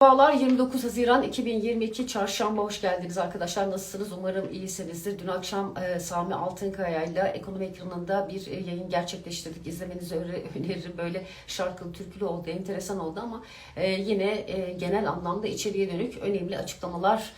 Merhabalar 29 Haziran 2022 Çarşamba hoş geldiniz arkadaşlar. Nasılsınız? Umarım iyisinizdir. Dün akşam e, Sami Altınkaya ile ekonomi ekranında bir e, yayın gerçekleştirdik. İzlemenizi öneririm. Böyle şarkılı, türkülü oldu, enteresan oldu ama e, yine e, genel anlamda içeriye dönük önemli açıklamalar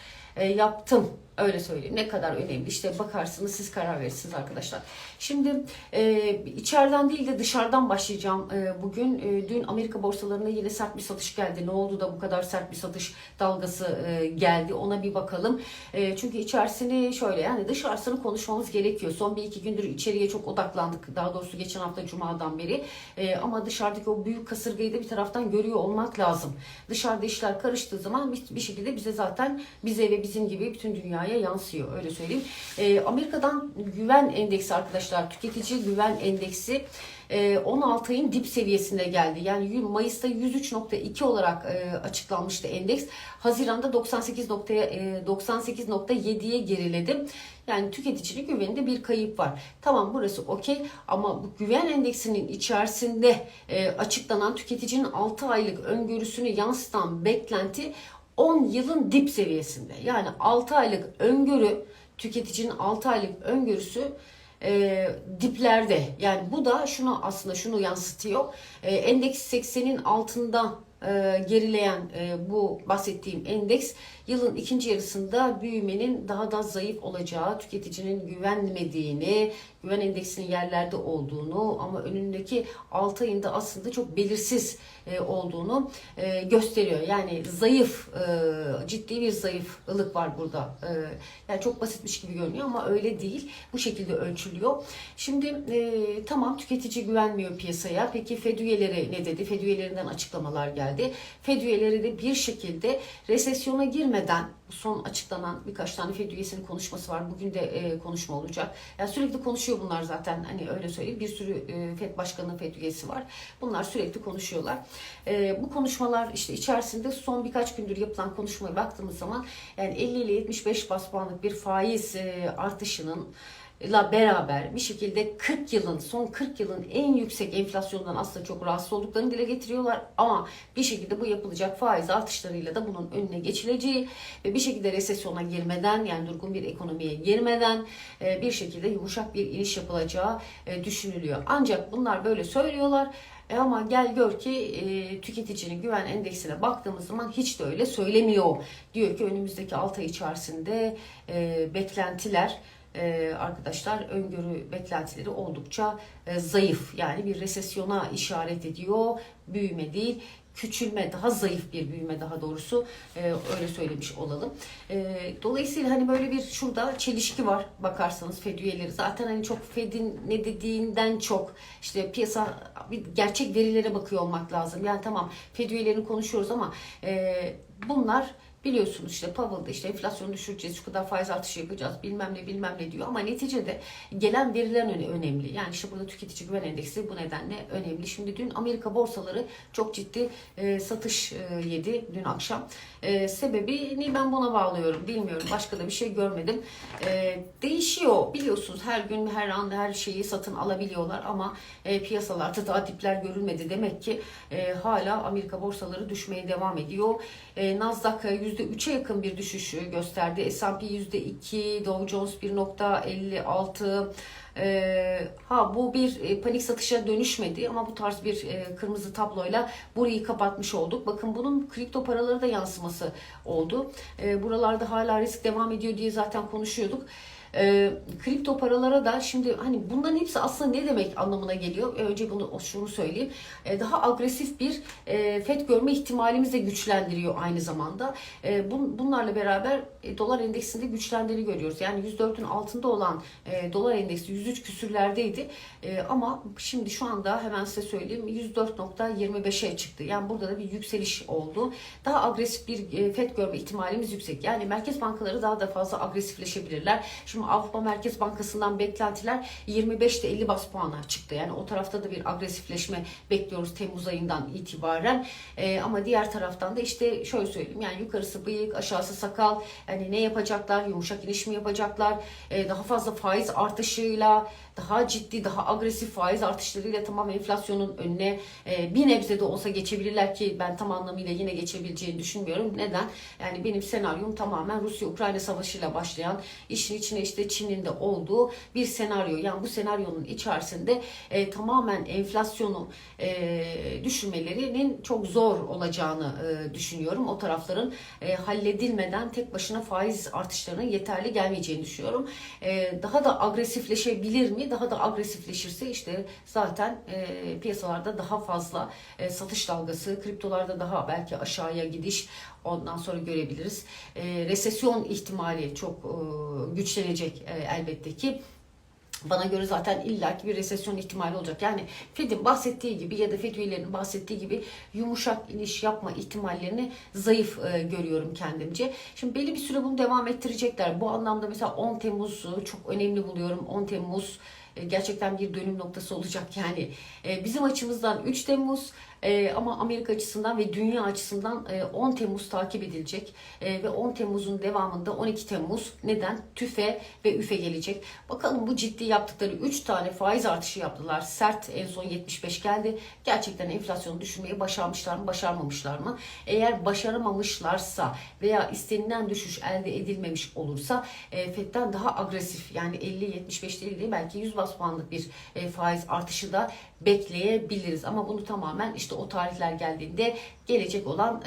yaptım. Öyle söyleyeyim. Ne kadar önemli işte bakarsınız siz karar verirsiniz arkadaşlar. Şimdi e, içeriden değil de dışarıdan başlayacağım e, bugün. E, dün Amerika borsalarına yine sert bir satış geldi. Ne oldu da bu kadar sert bir satış dalgası e, geldi ona bir bakalım. E, çünkü içerisini şöyle yani dışarısını konuşmamız gerekiyor. Son bir iki gündür içeriye çok odaklandık. Daha doğrusu geçen hafta Cuma'dan beri. E, ama dışarıdaki o büyük kasırgayı da bir taraftan görüyor olmak lazım. Dışarıda işler karıştığı zaman bir, bir şekilde bize zaten bize ve bizim gibi bütün dünyaya yansıyor. Öyle söyleyeyim. E, Amerika'dan güven endeksi arkadaşlar tüketici güven endeksi e, 16 ayın dip seviyesine geldi. Yani Mayıs'ta 103.2 olarak e, açıklanmıştı endeks. Haziran'da 98 nokta- e, 98.7'ye geriledi. Yani tüketicinin güveninde bir kayıp var. Tamam burası okey ama bu güven endeksinin içerisinde e, açıklanan tüketicinin 6 aylık öngörüsünü yansıtan beklenti 10 yılın dip seviyesinde. Yani 6 aylık öngörü tüketicinin 6 aylık öngörüsü e, diplerde. Yani bu da şunu aslında şunu yansıtıyor. E, endeks 80'in altında e, gerileyen e, bu bahsettiğim endeks yılın ikinci yarısında büyümenin daha da zayıf olacağı, tüketicinin güvenmediğini, güven endeksinin yerlerde olduğunu ama önündeki 6 ayında aslında çok belirsiz e, olduğunu e, gösteriyor. Yani zayıf, e, ciddi bir zayıflık var burada. Yani çok basitmiş gibi görünüyor ama öyle değil. Bu şekilde ölçülüyor. Şimdi tamam tüketici güvenmiyor piyasaya. Peki Fed üyeleri ne dedi? Fed üyelerinden açıklamalar geldi. Fed üyeleri de bir şekilde resesyona girmeden son açıklanan birkaç tane Fed üyesinin konuşması var. Bugün de e, konuşma olacak. Yani sürekli konuşuyor bunlar zaten. Hani öyle söyleyeyim. Bir sürü e, Fed başkanı, Fed üyesi var. Bunlar sürekli konuşuyorlar. E, bu konuşmalar işte içerisinde son birkaç gündür yapılan konuşmaya baktığımız zaman yani 50 ile 75 bas puanlık bir faiz e, artışının la beraber bir şekilde 40 yılın son 40 yılın en yüksek enflasyondan aslında çok rahatsız olduklarını dile getiriyorlar ama bir şekilde bu yapılacak faiz artışlarıyla da bunun önüne geçileceği ve bir şekilde resesyona girmeden yani durgun bir ekonomiye girmeden e, bir şekilde yumuşak bir iniş yapılacağı e, düşünülüyor. Ancak bunlar böyle söylüyorlar. E ama gel gör ki e, tüketicinin güven endeksine baktığımız zaman hiç de öyle söylemiyor. Diyor ki önümüzdeki 6 ay içerisinde e, beklentiler e, arkadaşlar öngörü beklentileri oldukça e, zayıf. Yani bir resesyona işaret ediyor. Büyüme değil küçülme, daha zayıf bir büyüme daha doğrusu e, öyle söylemiş olalım. Dolayısıyla hani böyle bir şurada çelişki var bakarsanız Fed üyeleri. Zaten hani çok Fed'in ne dediğinden çok işte piyasa bir gerçek verilere bakıyor olmak lazım. Yani tamam Fed üyelerini konuşuyoruz ama e, bunlar Biliyorsunuz işte Powell'da işte enflasyonu düşüreceğiz, şu kadar faiz artışı yapacağız, bilmem ne bilmem ne diyor. Ama neticede gelen veriler öne- önemli. Yani işte burada tüketici güven endeksi bu nedenle önemli. Şimdi dün Amerika borsaları çok ciddi e, satış e, yedi dün akşam. E, sebebini ben buna bağlıyorum. Bilmiyorum. Başka da bir şey görmedim. E, değişiyor. Biliyorsunuz her gün her an her şeyi satın alabiliyorlar ama e, piyasalarda daha dipler görülmedi. Demek ki e, hala Amerika borsaları düşmeye devam ediyor. E, Nasdaq %3'e yakın bir düşüş gösterdi. S&P %2, Dow Jones 1.56. E, ha bu bir e, panik satışa dönüşmedi ama bu tarz bir e, kırmızı tabloyla burayı kapatmış olduk. Bakın bunun kripto paraları da yansıması oldu. E, buralarda hala risk devam ediyor diye zaten konuşuyorduk. E, kripto paralara da şimdi hani bunların hepsi aslında ne demek anlamına geliyor? Önce bunu şunu söyleyeyim. E, daha agresif bir e, FED görme ihtimalimizi de güçlendiriyor aynı zamanda. E, bun- bunlarla beraber e, dolar endeksinde güçlendiğini görüyoruz. Yani 104'ün altında olan e, dolar endeksi 103 küsürlerdeydi. E, ama şimdi şu anda hemen size söyleyeyim 104.25'e çıktı. Yani burada da bir yükseliş oldu. Daha agresif bir e, FED görme ihtimalimiz yüksek. Yani merkez bankaları daha da fazla agresifleşebilirler. Şimdi Şimdi Avrupa Merkez Bankası'ndan beklentiler 25 ile 50 bas puana çıktı. Yani o tarafta da bir agresifleşme bekliyoruz Temmuz ayından itibaren. Ee, ama diğer taraftan da işte şöyle söyleyeyim yani yukarısı bıyık, aşağısı sakal. Yani ne yapacaklar? Yumuşak iniş mi yapacaklar? Ee, daha fazla faiz artışıyla daha ciddi, daha agresif faiz artışlarıyla tamam enflasyonun önüne e, bir nebze de olsa geçebilirler ki ben tam anlamıyla yine geçebileceğini düşünmüyorum. Neden? Yani benim senaryom tamamen Rusya-Ukrayna savaşıyla başlayan işin içine işte Çin'in de olduğu bir senaryo. Yani bu senaryonun içerisinde e, tamamen enflasyonu e, düşürmelerinin çok zor olacağını e, düşünüyorum. O tarafların e, halledilmeden tek başına faiz artışlarının yeterli gelmeyeceğini düşünüyorum. E, daha da agresifleşebilir mi? Daha da agresifleşirse işte zaten e, piyasalarda daha fazla e, satış dalgası, kriptolarda daha belki aşağıya gidiş ondan sonra görebiliriz. E, resesyon ihtimali çok e, güçlenecek e, elbette ki. Bana göre zaten illaki bir resesyon ihtimali olacak. Yani Fed'in bahsettiği gibi ya da Fed üyelerinin bahsettiği gibi yumuşak iniş yapma ihtimallerini zayıf e, görüyorum kendimce. Şimdi belli bir süre bunu devam ettirecekler. Bu anlamda mesela 10 Temmuz'u çok önemli buluyorum. 10 Temmuz e, gerçekten bir dönüm noktası olacak. Yani e, bizim açımızdan 3 Temmuz e, ama Amerika açısından ve dünya açısından e, 10 Temmuz takip edilecek E, ve 10 Temmuz'un devamında 12 Temmuz neden tüfe ve üfe gelecek. Bakalım bu ciddi yaptıkları 3 tane faiz artışı yaptılar. Sert en son 75 geldi. Gerçekten enflasyonu düşürmeyi başarmışlar mı, başarmamışlar mı? Eğer başaramamışlarsa veya istenilen düşüş elde edilmemiş olursa e, FED'den daha agresif yani 50-75 değil de belki 100 bas puanlık bir e, faiz artışı da bekleyebiliriz. Ama bunu tamamen işte o tarihler geldiğinde gelecek olan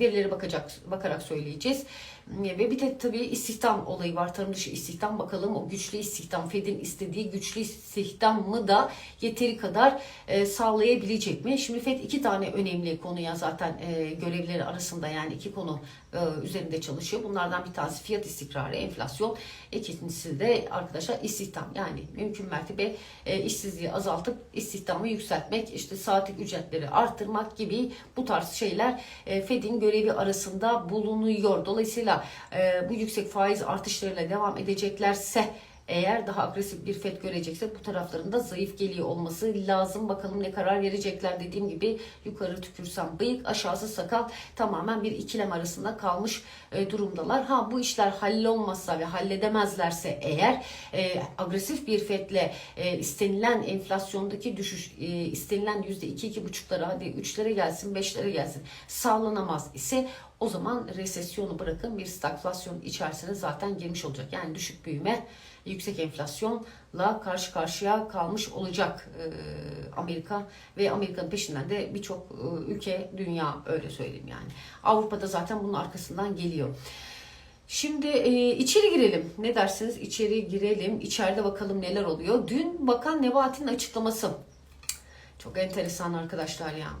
verilere bakacak bakarak söyleyeceğiz. Ve bir de tabii istihdam olayı var. Tarım dışı istihdam bakalım o güçlü istihdam Fed'in istediği güçlü istihdam mı da yeteri kadar e, sağlayabilecek mi? Şimdi Fed iki tane önemli konuya zaten e, görevleri arasında yani iki konu e, üzerinde çalışıyor. Bunlardan bir tanesi fiyat istikrarı, enflasyon. İkincisi de arkadaşlar istihdam. Yani mümkün mertebe e, işsizliği azaltıp istihdamı yükseltmek, işte saatlik ücretleri arttırmak gibi bu tarz şeyler e, Fed'in görevi arasında bulunuyor. Dolayısıyla e, bu yüksek faiz artışlarıyla devam edeceklerse eğer daha agresif bir FED görecekse bu tarafların da zayıf geliyor olması lazım. Bakalım ne karar verecekler dediğim gibi yukarı tükürsem bıyık aşağısı sakal tamamen bir ikilem arasında kalmış e, durumdalar. Ha bu işler hallolmazsa ve halledemezlerse eğer e, agresif bir FED'le e, istenilen enflasyondaki düşüş e, istenilen %2-2,5'lara hadi 3'lere gelsin 5'lere gelsin sağlanamaz ise o zaman resesyonu bırakın bir stagflasyon içerisine zaten girmiş olacak. Yani düşük büyüme, yüksek enflasyonla karşı karşıya kalmış olacak Amerika ve Amerika'nın peşinden de birçok ülke, dünya öyle söyleyeyim yani. Avrupa'da zaten bunun arkasından geliyor. Şimdi e, içeri girelim. Ne dersiniz? İçeri girelim. İçeride bakalım neler oluyor. Dün Bakan Nebati'nin açıklaması. Çok enteresan arkadaşlar ya. E,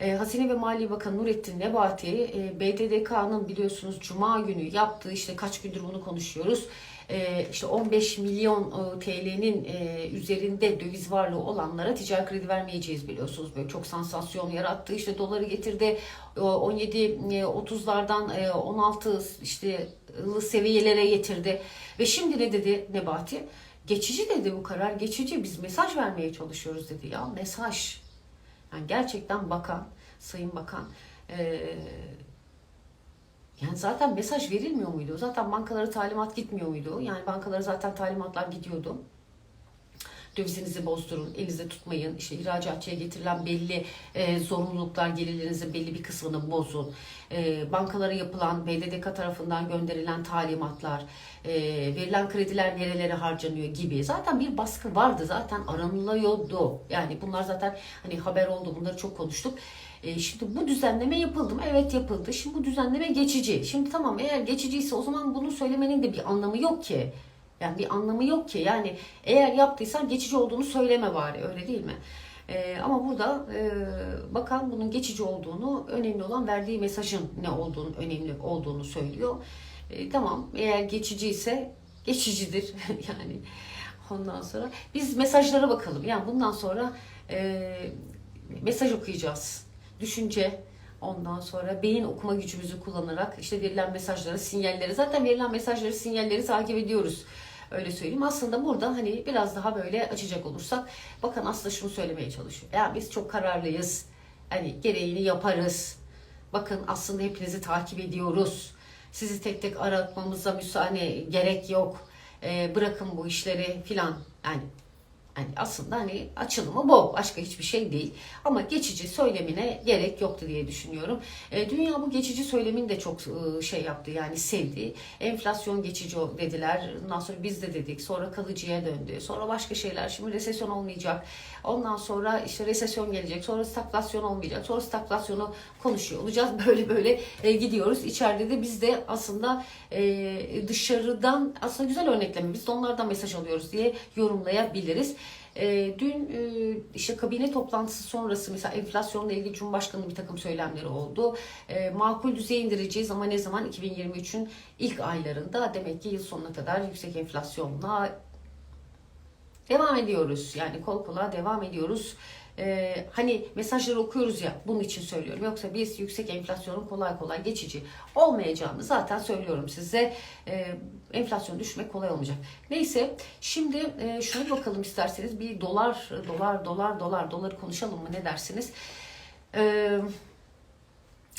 Hazine ve Maliye Bakanı Nurettin Nebati e, BDDK'nın biliyorsunuz Cuma günü yaptığı işte kaç gündür bunu konuşuyoruz. E, işte 15 milyon e, TL'nin e, üzerinde döviz varlığı olanlara ticari kredi vermeyeceğiz biliyorsunuz. Böyle çok sansasyon yarattı. İşte doları getirdi e, 17 e, 30'lardan e, 16 işte seviyelere getirdi. Ve şimdi ne dedi Nebati? Geçici dedi bu karar geçici biz mesaj vermeye çalışıyoruz dedi ya mesaj yani gerçekten bakan, sayın bakan e, yani zaten mesaj verilmiyor muydu? Zaten bankalara talimat gitmiyor muydu? Yani bankalara zaten talimatlar gidiyordu. Dövizinizi bozdurun, elinizde tutmayın. İşte ihracatçıya getirilen belli e, zorunluluklar, gelirlerinizin belli bir kısmını bozun. E, bankalara yapılan, BDDK tarafından gönderilen talimatlar, e, verilen krediler nerelere harcanıyor gibi. Zaten bir baskı vardı, zaten aranılıyordu. Yani bunlar zaten hani haber oldu, bunları çok konuştuk. E, şimdi bu düzenleme yapıldı mı? Evet yapıldı. Şimdi bu düzenleme geçici. Şimdi tamam eğer geçiciyse o zaman bunu söylemenin de bir anlamı yok ki. Yani bir anlamı yok ki. Yani eğer yaptıysan geçici olduğunu söyleme bari öyle değil mi? Ee, ama burada e, bakan bunun geçici olduğunu, önemli olan verdiği mesajın ne olduğunu, önemli olduğunu söylüyor. E, tamam eğer geçici ise geçicidir yani ondan sonra. Biz mesajlara bakalım. Yani bundan sonra e, mesaj okuyacağız. Düşünce, Ondan sonra beyin okuma gücümüzü kullanarak işte verilen mesajları, sinyalleri zaten verilen mesajları, sinyalleri takip ediyoruz. Öyle söyleyeyim. Aslında burada hani biraz daha böyle açacak olursak bakın aslında şunu söylemeye çalışıyor. Yani biz çok kararlıyız. Hani gereğini yaparız. Bakın aslında hepinizi takip ediyoruz. Sizi tek tek aratmamıza müsaade gerek yok. Ee, bırakın bu işleri filan. Yani yani aslında hani açılımı bu. Başka hiçbir şey değil. Ama geçici söylemine gerek yoktu diye düşünüyorum. E, dünya bu geçici söylemin de çok e, şey yaptı yani sevdi. Enflasyon geçici dediler. Ondan sonra biz de dedik. Sonra kalıcıya döndü. Sonra başka şeyler. Şimdi resesyon olmayacak. Ondan sonra işte resesyon gelecek. Sonra stagflasyon olmayacak. Sonra stagflasyonu konuşuyor olacağız. Böyle böyle e, gidiyoruz. İçeride de biz de aslında e, dışarıdan aslında güzel örnekleme. Biz de onlardan mesaj alıyoruz diye yorumlayabiliriz. E, dün e, işte kabine toplantısı sonrası mesela enflasyonla ilgili Cumhurbaşkanı'nın bir takım söylemleri oldu. E, makul düzeye indireceğiz ama ne zaman 2023'ün ilk aylarında demek ki yıl sonuna kadar yüksek enflasyonla devam ediyoruz. Yani kol kola devam ediyoruz. Ee, hani mesajları okuyoruz ya bunun için söylüyorum. Yoksa biz yüksek enflasyonun kolay kolay geçici olmayacağını zaten söylüyorum size. Ee, enflasyon düşmek kolay olmayacak. Neyse şimdi e, şuna bakalım isterseniz bir dolar dolar dolar dolar doları konuşalım mı ne dersiniz? Eee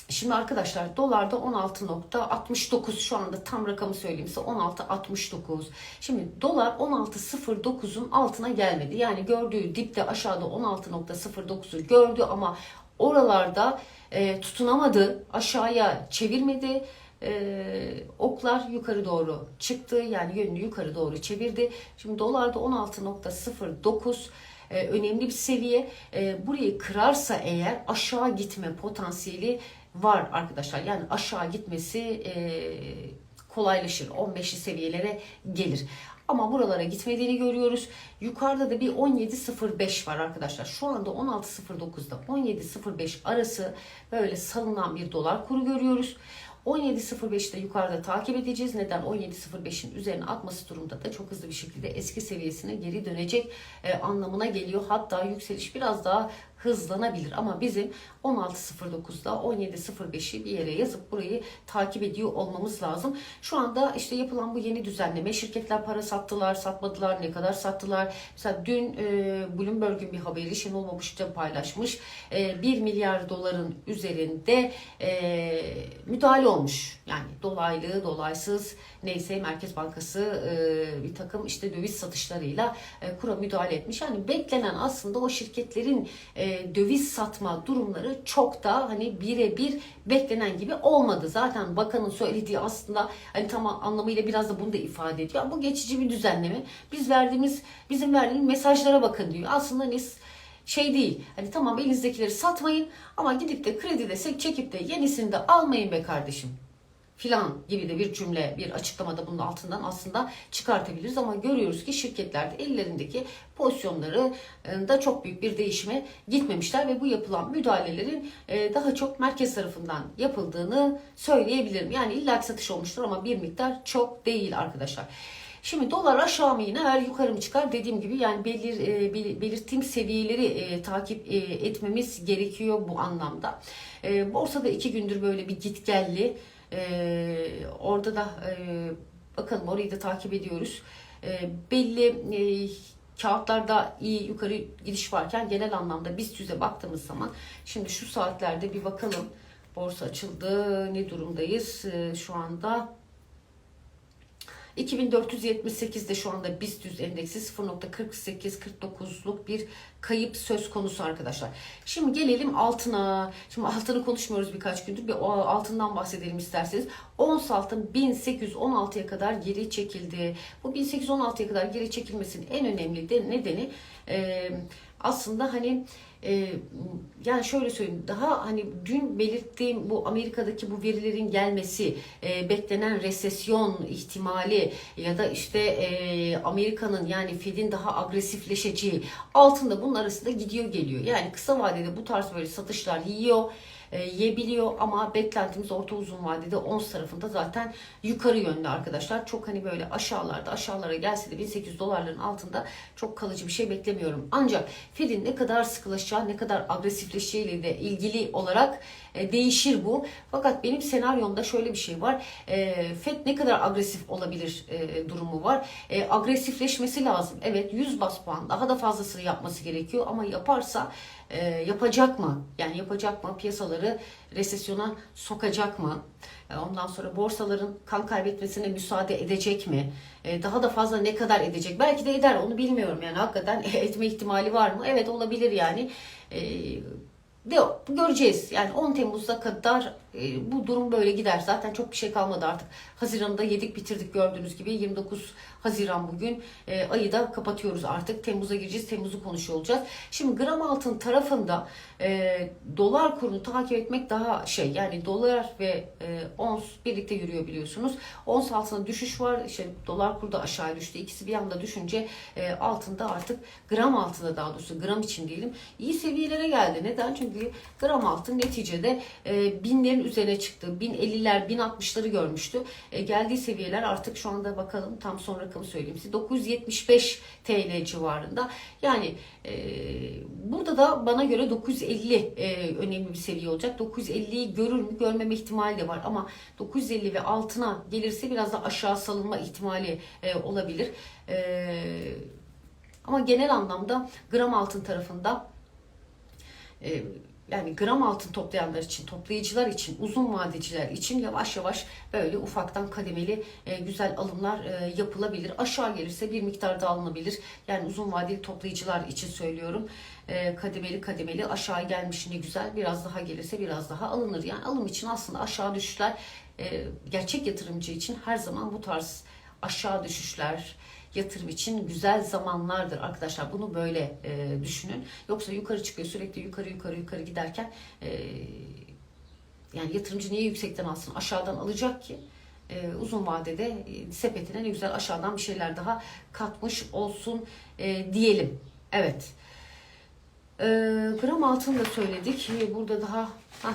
Şimdi arkadaşlar dolarda 16.69 şu anda tam rakamı söyleyeyim size 16.69. Şimdi dolar 16.09'un altına gelmedi. Yani gördüğü dipte aşağıda 16.09'u gördü ama oralarda e, tutunamadı. Aşağıya çevirmedi. E, oklar yukarı doğru çıktı. Yani yönünü yukarı doğru çevirdi. Şimdi dolarda 16.09 e, önemli bir seviye. E, burayı kırarsa eğer aşağı gitme potansiyeli var arkadaşlar. Yani aşağı gitmesi e, kolaylaşır. 15'li seviyelere gelir. Ama buralara gitmediğini görüyoruz. Yukarıda da bir 17.05 var arkadaşlar. Şu anda 16.09'da 17.05 arası böyle salınan bir dolar kuru görüyoruz. 17.05'te yukarıda takip edeceğiz. Neden? 17.05'in üzerine atması durumda da çok hızlı bir şekilde eski seviyesine geri dönecek e, anlamına geliyor. Hatta yükseliş biraz daha hızlanabilir. Ama bizim 16.09'da 17.05'i bir yere yazıp burayı takip ediyor olmamız lazım. Şu anda işte yapılan bu yeni düzenleme şirketler para sattılar, satmadılar, ne kadar sattılar. Mesela dün e, Bloomberg'un bir haberi Şenol Babuş'ta paylaşmış. E, 1 milyar doların üzerinde e, müdahale olmuş. Yani dolaylı, dolaysız neyse Merkez Bankası e, bir takım işte döviz satışlarıyla e, kura müdahale etmiş. Yani beklenen aslında o şirketlerin e, döviz satma durumları çok da hani birebir beklenen gibi olmadı. Zaten bakanın söylediği aslında hani tam anlamıyla biraz da bunu da ifade ediyor. Bu geçici bir düzenleme. Biz verdiğimiz bizim verdiğimiz mesajlara bakın diyor. Aslında ne şey değil. Hani tamam elinizdekileri satmayın ama gidip de kredi desek çekip de yenisini de almayın be kardeşim filan gibi de bir cümle, bir açıklamada bunun altından aslında çıkartabiliriz. Ama görüyoruz ki şirketlerde ellerindeki pozisyonları e, da çok büyük bir değişime gitmemişler ve bu yapılan müdahalelerin e, daha çok merkez tarafından yapıldığını söyleyebilirim. Yani illa satış olmuştur ama bir miktar çok değil arkadaşlar. Şimdi dolar aşağı mı iner yukarı mı çıkar dediğim gibi yani belir, e, belirttiğim seviyeleri takip etmemiz gerekiyor bu anlamda. E, borsada iki gündür böyle bir git ee, orada da e, bakalım orayı da takip ediyoruz. E, belli e, kağıtlarda iyi yukarı gidiş varken genel anlamda BIST 100'e baktığımız zaman şimdi şu saatlerde bir bakalım. Borsa açıldı. Ne durumdayız? E, şu anda 2478'de şu anda BIST 100 endeksi 0.48-49'luk bir kayıp söz konusu arkadaşlar. Şimdi gelelim altına. Şimdi altını konuşmuyoruz birkaç gündür. Bir altından bahsedelim isterseniz. Ons altın 1816'ya kadar geri çekildi. Bu 1816'ya kadar geri çekilmesinin en önemli de nedeni e, aslında hani e, yani şöyle söyleyeyim daha hani dün belirttiğim bu Amerika'daki bu verilerin gelmesi e, beklenen resesyon ihtimali ya da işte e, Amerika'nın yani Fed'in daha agresifleşeceği altında bunun arasında gidiyor geliyor. Yani kısa vadede bu tarz böyle satışlar yiyor e, yiyebiliyor ama beklentimiz orta uzun vadede ons tarafında zaten yukarı yönlü arkadaşlar. Çok hani böyle aşağılarda aşağılara gelse de 1800 dolarların altında çok kalıcı bir şey beklemiyorum. Ancak Fed'in ne kadar sıkılaşacağı, ne kadar agresifleşeceğiyle ilgili olarak e, değişir bu. Fakat benim senaryomda şöyle bir şey var. E, Fed ne kadar agresif olabilir e, durumu var. Agresifleşmesi lazım. Evet 100 bas puan daha da fazlasını yapması gerekiyor ama yaparsa yapacak mı? Yani yapacak mı? Piyasaları resesyona sokacak mı? Ondan sonra borsaların kan kaybetmesine müsaade edecek mi? Daha da fazla ne kadar edecek? Belki de eder onu bilmiyorum yani hakikaten etme ihtimali var mı? Evet olabilir yani. E, de göreceğiz. Yani 10 Temmuz'a kadar e, bu durum böyle gider. Zaten çok bir şey kalmadı artık. Haziran'da yedik bitirdik gördüğünüz gibi. 29 Haziran bugün. E, ayı da kapatıyoruz artık. Temmuz'a gireceğiz. Temmuz'u konuşuyor olacağız. Şimdi gram altın tarafında e, dolar kurunu takip etmek daha şey. Yani dolar ve e, ons birlikte yürüyor biliyorsunuz. Ons altında düşüş var. İşte dolar kuru da aşağı düştü. İkisi bir anda düşünce e, altında artık gram altında daha doğrusu gram için diyelim iyi seviyelere geldi. Neden? Çünkü gram altın neticede e, binlerin üzerine çıktı. 1050'ler 1060'ları görmüştü. E, geldiği seviyeler artık şu anda bakalım tam son rakamı söyleyeyim size. 975 TL civarında. Yani e, burada da bana göre 950 e, önemli bir seviye olacak. 950'yi görür mü görmeme ihtimali de var ama 950 ve altına gelirse biraz da aşağı salınma ihtimali e, olabilir. E, ama genel anlamda gram altın tarafında e, yani gram altın toplayanlar için, toplayıcılar için, uzun vadeciler için yavaş yavaş böyle ufaktan kademeli e, güzel alımlar e, yapılabilir. Aşağı gelirse bir miktar da alınabilir. Yani uzun vadeli toplayıcılar için söylüyorum. E, kademeli kademeli aşağı gelmiş ne güzel. Biraz daha gelirse biraz daha alınır. Yani alım için aslında aşağı düşüşler e, gerçek yatırımcı için her zaman bu tarz aşağı düşüşler, yatırım için güzel zamanlardır arkadaşlar. Bunu böyle e, düşünün. Yoksa yukarı çıkıyor sürekli yukarı yukarı yukarı giderken e, yani yatırımcı niye yüksekten alsın? Aşağıdan alacak ki e, uzun vadede e, sepetine ne güzel aşağıdan bir şeyler daha katmış olsun e, diyelim. Evet. E, gram altın da söyledik. Burada daha hah,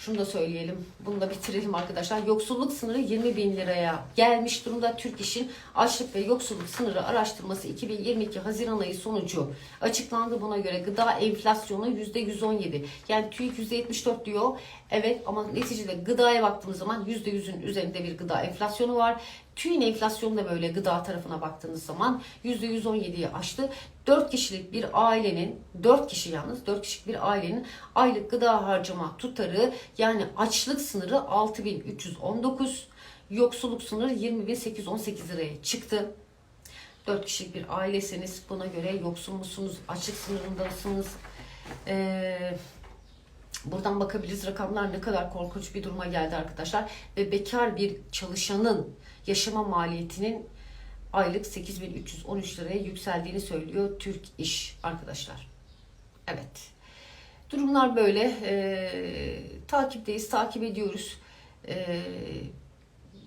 şunu da söyleyelim. Bunu da bitirelim arkadaşlar. Yoksulluk sınırı 20 bin liraya gelmiş durumda. Türk İş'in açlık ve yoksulluk sınırı araştırması 2022 Haziran ayı sonucu açıklandı. Buna göre gıda enflasyonu %117. Yani TÜİK %74 diyor. Evet ama neticede gıdaya baktığımız zaman %100'ün üzerinde bir gıda enflasyonu var. TÜİ'nin enflasyonu da böyle gıda tarafına baktığınız zaman %117'yi aştı. 4 kişilik bir ailenin, 4 kişi yalnız 4 kişilik bir ailenin aylık gıda harcama tutarı yani açlık sınırı 6319, yoksulluk sınırı 20818 liraya çıktı. 4 kişilik bir ailesiniz. Buna göre yoksul musunuz? Açlık sınırındasınız. Ee, buradan bakabiliriz. Rakamlar ne kadar korkunç bir duruma geldi arkadaşlar. Ve bekar bir çalışanın yaşama maliyetinin aylık 8313 liraya yükseldiğini söylüyor Türk İş arkadaşlar. Evet. Durumlar böyle. Ee, takipteyiz, takip ediyoruz. Ee,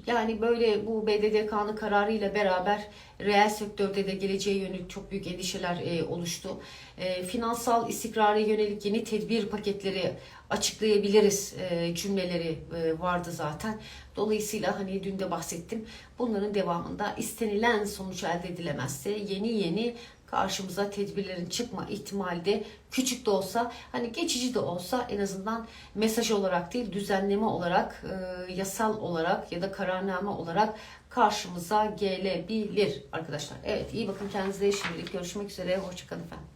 yani böyle bu BDDK'nın kararıyla beraber reel sektörde de geleceğe yönelik çok büyük endişeler e, oluştu. E, finansal istikrara yönelik yeni tedbir paketleri açıklayabiliriz e, cümleleri e, vardı zaten. Dolayısıyla hani dün de bahsettim. Bunların devamında istenilen sonuç elde edilemezse yeni yeni karşımıza tedbirlerin çıkma ihtimali de küçük de olsa hani geçici de olsa en azından mesaj olarak değil düzenleme olarak e, yasal olarak ya da kararname olarak karşımıza gelebilir arkadaşlar. Evet iyi bakın kendinize şimdilik görüşmek üzere hoşçakalın efendim.